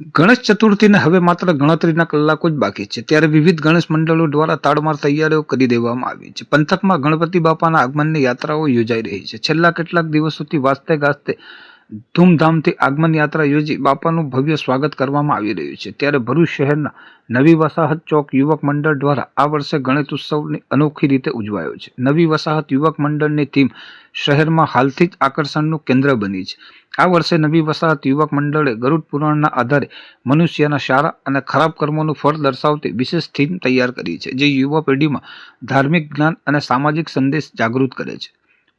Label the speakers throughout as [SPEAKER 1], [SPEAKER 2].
[SPEAKER 1] ગણેશ ચતુર્થીને હવે માત્ર ગણતરીના કલાકો જ બાકી છે. ત્યારે વિવિધ ગણેશ મંડળો દ્વારા તાડમાર તૈયારીઓ કરી દેવામાં આવી છે. પંથકમાં ગણપતિ બાપાના આગમનની યાત્રાઓ યોજાઈ રહી છે. છેલ્લા કેટલાક દિવસોથી વાસ્તે ગાસ્તે ધૂમધામથી આગમન યાત્રા યોજી બાપાનું ભવ્ય સ્વાગત કરવામાં આવી રહ્યું છે. ત્યારે ભરૂચ શહેરના નવી વસાહત ચોક યુવક મંડળ દ્વારા આ વર્ષે ગણેશ ઉત્સવની અનોખી રીતે ઉજવાયો છે. નવી વસાહત યુવક મંડળની થીમ શહેરમાં હાલથી જ આકર્ષણનું કેન્દ્ર બની છે. આ વર્ષે નવી વસાહત યુવક મંડળે ગરુડ પુરાણના આધારે મનુષ્યના સારા અને ખરાબ કર્મોનું ફળ દર્શાવતી વિશેષ થીમ તૈયાર કરી છે, જે યુવા પેઢીમાં ધાર્મિક જ્ઞાન અને સામાજિક સંદેશ જાગૃત કરે છે.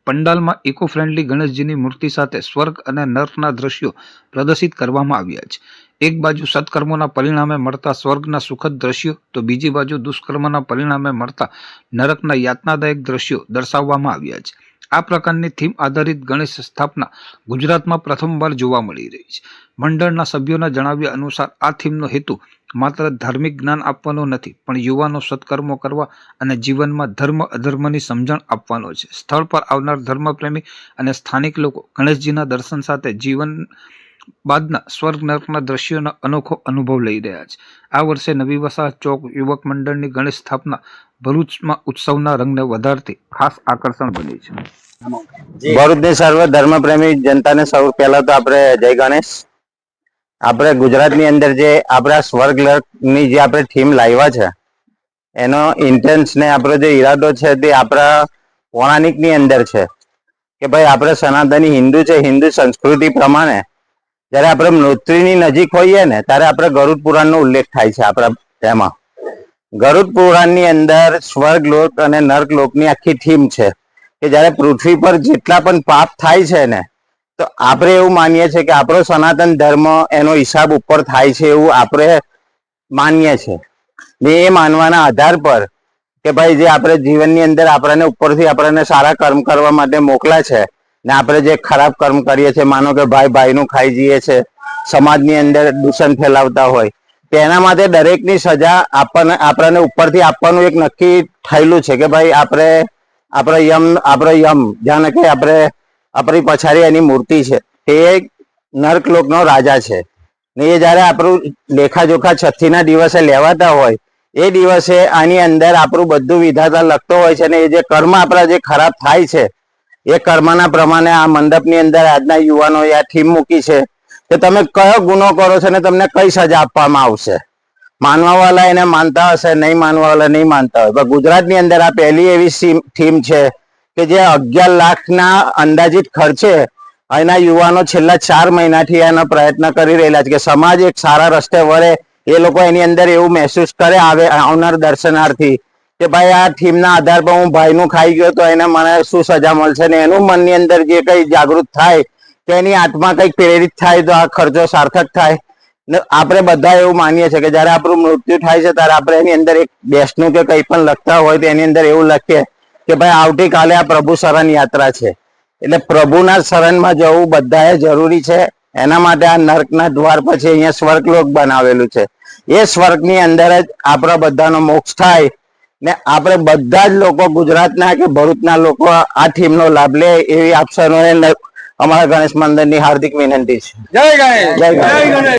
[SPEAKER 1] પંડાલમાં ઇકો ફ્રેન્ડલી ગણેશજીની મૂર્તિ સાથે સ્વર્ગ અને નર્કના દ્રશ્યો પ્રદર્શિત કરવામાં આવ્યા છે. એક બાજુ સત્કર્મોના પરિણામે મળતા સ્વર્ગના સુખદ દ્રશ્યો તો બીજી બાજુ દુષ્કર્મના પરિણામે મળતા નરકના યાતનાદાયક દ્રશ્યો દર્શાવવામાં આવ્યા છે. આ પ્રકારની થીમ આધારિત ગણેશ સ્થાપના ગુજરાતમાં પ્રથમવાર જોવા મળી રહી છે. મંડળના સભ્યોના જણાવ્યા અનુસાર આ થીમનો હેતુ માત્ર ધાર્મિક જ્ઞાન આપવાનો નથી, પણ યુવાનો સત્કર્મો કરવા અને જીવનમાં ધર્મ અધર્મની સમજણ આપવાનો છે. સ્થળ પર આવનાર ધર્મપ્રેમી અને સ્થાનિક લોકો ગણેશજીના દર્શન સાથે જીવન બાદના સ્વર્ગ નર્કના દ્રશ્યોનો અનોખો અનુભવ લઈ રહ્યા છે. આ વર્ષે નવી વસાહત ચોક યુવક મંડળની ગણેશ સ્થાપના ભરૂચમાં ઉત્સવના રંગને વધારતી ખાસ આકર્ષણ બની છે.
[SPEAKER 2] ભરૂચની સર્વ ધર્મપ્રેમી જનતાને સૌ પહેલા તો આપણે જય ગણેશ. આપણે ગુજરાતની અંદર જે આપણા સ્વર્ગની જે આપણે થીમ લાવ્યા છે, એનો ઇન્ટેન્સ ને આપણો જે ઈરાદો છે તે આપણા પૌરાણિકની અંદર છે. કે ભાઈ આપણે સનાતની હિન્દુ છે, હિન્દુ સંસ્કૃતિ પ્રમાણે જ્યારે આપણે મૃત્યુની નજીક હોઈએ ને, ત્યારે આપણે ગરુડ પુરાણનો ઉલ્લેખ થાય છે આપણા તેમાં. ગરુડ પુરાણની અંદર સ્વર્ગ લોક અને નર્ક લોકની આખી થીમ છે. કે જ્યારે પૃથ્વી પર જેટલા પણ પાપ થાય છે ને, તો આપણે એવું માનીએ છીએ કે આપણો સનાતન ધર્મ એનો હિસાબ ઉપર થાય છે એવું આપણે માનીએ છીએ. ને એ માનવાના આધાર પર કે ભાઈ જે આપણે જીવનની અંદર આપણને ઉપરથી આપણને સારા કર્મ કરવા માટે મોકલા છે, ને આપણે જે ખરાબ કર્મ કરીએ છીએ, માનો કે ભાઈ ભાઈનું ખાઈ જઈએ છે, સમાજની અંદર દૂષણ ફેલાવતા હોય તેના માટે દરેકની સજા આપણને આપણને ઉપરથી આપવાનું એક નક્કી થયેલું છે કે ભાઈ આપણે આપણે યમ આપણે યમ, જાણે કે આપણે આપણી પછાડી એની મૂર્તિ છે. એ નર્કલોકનો રાજા છે. ને એ જ્યારે આપણું લેખાજોખા છઠ્ઠીના દિવસે લેવાતા હોય, એ દિવસે આની અંદર આપણું બધું વિધાતા લખતો હોય છે ને એ જે કર્મ આપણા જે ખરાબ થાય છે, એ કર્મના પ્રમાણે આ મંડપની અંદર આજના યુવાનોએ આ થીમ મૂકી છે. કે તમે કયો ગુનો કરો છો ને તમને કઈ સજા આપવામાં આવશે? માનવા વાળા એને માનતા હશે, નહીં માનવા વાળા નહીં માનતા હોય. ગુજરાતની અંદર આ પહેલી એવી થીમ છે કે જે અગિયાર લાખના અંદાજિત ખર્ચે એના યુવાનો છેલ્લા ચાર મહિનાથી એનો પ્રયત્ન કરી રહેલા છે કે સમાજ એક સારા રસ્તે વળે. એ લોકો એની અંદર એવું મહેસૂસ કરે આવે, આવનાર દર્શનાર્થી કે ભાઈ આ થીમના આધાર પર હું ભાઈનું ખાઈ ગયો તો એને મને શું સજા મળશે? ને એનું મનની અંદર જે કઈ જાગૃત થાય, કે એની આત્મા કંઈક પ્રેરિત થાય તો આ ખર્ચો સાર્થક થાય. આપણે બધા એવું માનીએ છીએ કે જયારે આપણું મૃત્યુ થાય છે ત્યારે આપણે એની અંદર એક બેસનું કે કંઈ પણ લખતા હોય તો એની અંદર એવું લખીએ કે ભાઈ આવતીકાલે આ પ્રભુ શરણ યાત્રા છે. એટલે પ્રભુના શરણમાં જવું બધાએ જરૂરી છે. એના માટે આ નર્કના દ્વાર પછી અહીંયા સ્વર્ગલોક બનાવેલું છે. એ સ્વર્ગની અંદર જ આપણા બધાનો મોક્ષ થાય ને આપણે બધા જ લોકો ગુજરાતના કે ભરૂચના લોકો આ થીમનો લાભ લે એવી આપસરોને અમારા ગણેશ મંદિરની હાર્દિક વિનંતી છે.
[SPEAKER 3] જય ગણેશ.
[SPEAKER 2] જય ગણેશ.